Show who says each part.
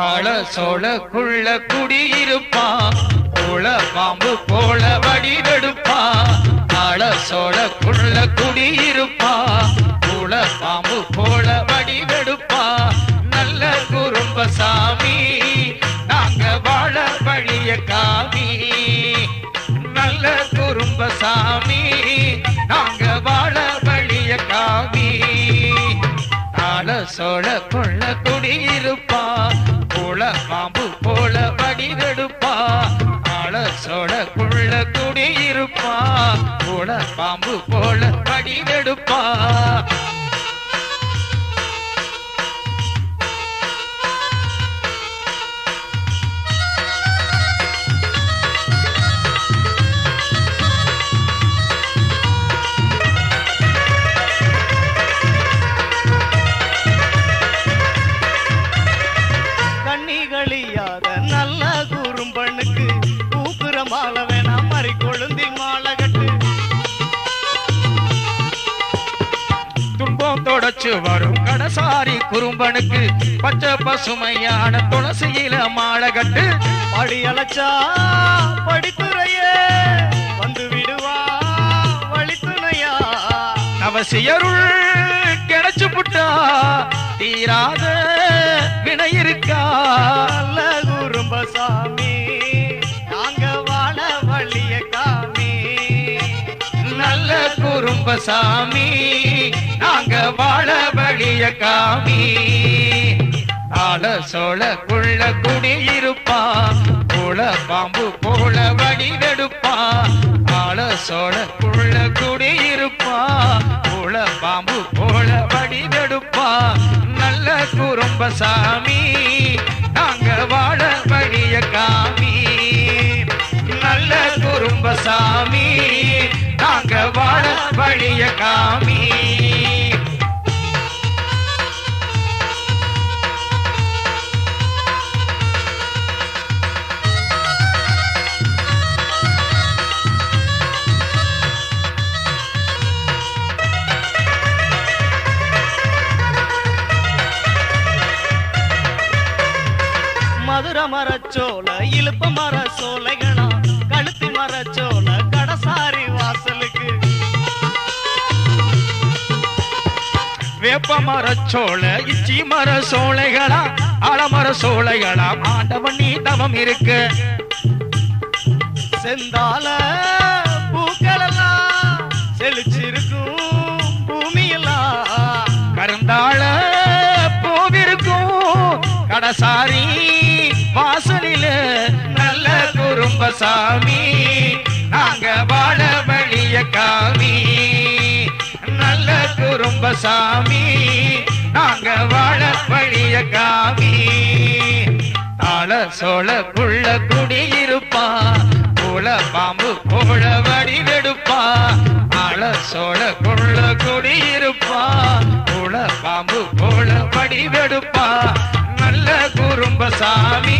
Speaker 1: ஆள சோழக்குள்ள குடியிருப்பான் கோள பாம்பு போல வடிவெடுப்பான் ஆள சோழக்குள்ள குடியிருப்பான் கோள பாம்பு போல வடிவெடுப்பான் நல்ல குறும்ப சாமி நாங்க வாழ வழிய காமி. நல்ல குறும்ப சாமி நாங்க வாழ வழிய காமி. ஆள சோழ கொள்ள போல பாம்பு போல வடிவெடுப்பா
Speaker 2: கண்ணிகளியாத நல்ல குறும்பனுக்கு பூக்குற மாலை வேணாம் மறி கொழுந்தி மாலை கட்டு
Speaker 1: வரும் கடசாரி குறும்பனுக்கு பச்சை பசுமையான துளசியில மாலை கட்டு.
Speaker 2: படி அழைச்சா படித்துறையே வந்து விடுவா வழித்துணையா?
Speaker 1: அவசியருள் கிடைச்சு புட்டா தீராத வினை இருக்கா?
Speaker 2: நல்ல குறும்பசாமி நாங்க வாழ வழிய காமி.
Speaker 1: நல்ல குறும்பசாமி வாழ வழிய காமி. ஆள சோழ குள்ள குடியிருப்பா போல பாம்பு போல வடிவெடுப்பா ஆள சோழ குள்ள குடியிருப்பா போல பாம்பு போல வடிவெடுப்பா நல்ல குறும்ப சாமி நாங்க வாழ வழிய காமி. நல்ல குறும்ப சாமி.
Speaker 2: மதுர மரச்சோல இழுப்ப மர சோலைகளா கழுத்து மரச்சோல கடசாரி வாசலுக்கு.
Speaker 1: வேப்ப மர இச்சி மர சோலைகளா அலமர சோலைகளா ஆண்டவன் நீ தவம் இருக்கு.
Speaker 2: செந்தால பூக்களெல்லாம் செழிச்சிருக்கும் பூமியெல்லாம்
Speaker 1: கருந்தாள பூவிருக்கும் கடசாரி வாசலில நல்ல குறும்ப சாமி நாங்க வாழ வழிய காமி. நல்ல குறும்ப சாமி நாங்க வாழ வழிய காமி. ஆள சோழ புள்ள குடியிருப்பா போல பாம்பு போல வடிவெடுப்பா ஆள சோழ புள்ள குடியிருப்பா போல பாம்பு போல வடிவெடுப்பா குறும்பசாமி